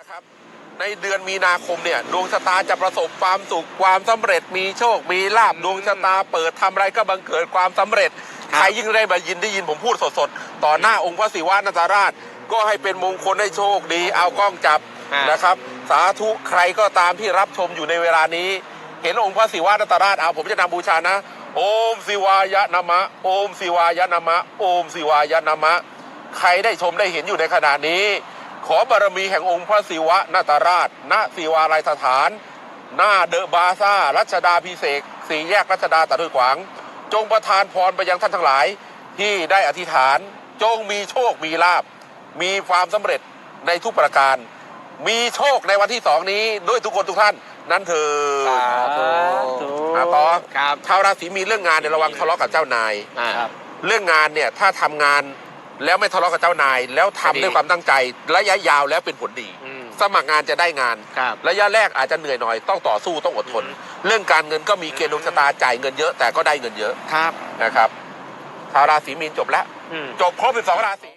นะครับในเดือนมีนาคมเนี่ยดวงชะตาจะประสบความสุขความสำเร็จมีโชค มีลาบดวงชะตาเปิดทำอะไรก็บังเกิดความสำเร็จครับใครยิ่งได้มายินได้ยินผมพูดสดๆ ต่อหน้าองค์พระศิวะนาตราช ก็ให้เป็นมงคลให้โชคดี เอากล้องจับอ่านนะครับ สาธุใครก็ตามที่รับชมอยู่ในเวลานี้ เห็นองค์พระศิวะนาตราชเอาผมจะนำบูชานะ โอมศิวายะนามะ โอมศิวายะนามะ โอมศิวายะนามะ ใครได้ชมได้เห็นอยู่ในขณะนี้ ขอบารมีแห่งองค์พระศิวะนาตราช ณศิวาลัยสถาน หน้าเดอะบาซ่ารัชดาพิเศษกสี่แยกรัชดาตะลุยขวาง จงประทานพรไปยังท่านทั้งหลาย ที่ได้อธิษฐาน จงมีโชคมีลาบ มีความสำเร็จในทุกประการ มีโชคในวันที่สองนี้ด้วยทุกคนทุกท่าน นั้นเถิดสาธุอะต่อครับชาวราศีมีนเรื่องงานเนี่ยระวังทะเลาะกับเจ้านายอ่าครับเรื่องงานเนี่ยถ้าทำงาน แล้วไม่ทะเลาะกับเจ้านาย แล้วทำดีด้วยความตั้งใจ ระยะยาวแล้วเป็นผลดี อืมสมัครงานจะได้งาน ครับ ระยะแรกอาจจะเหนื่อยหน่อย ต้องต่อสู้ต้องอดทนอืมเรื่องการเงินก็มีเกณฑ์ดวงชะตาจ่ายเงินเยอะแต่ก็ได้เงินเยอะครับนะครับชาวราศีมีนจบแล้ว อืม จบครบเป็นสองราศี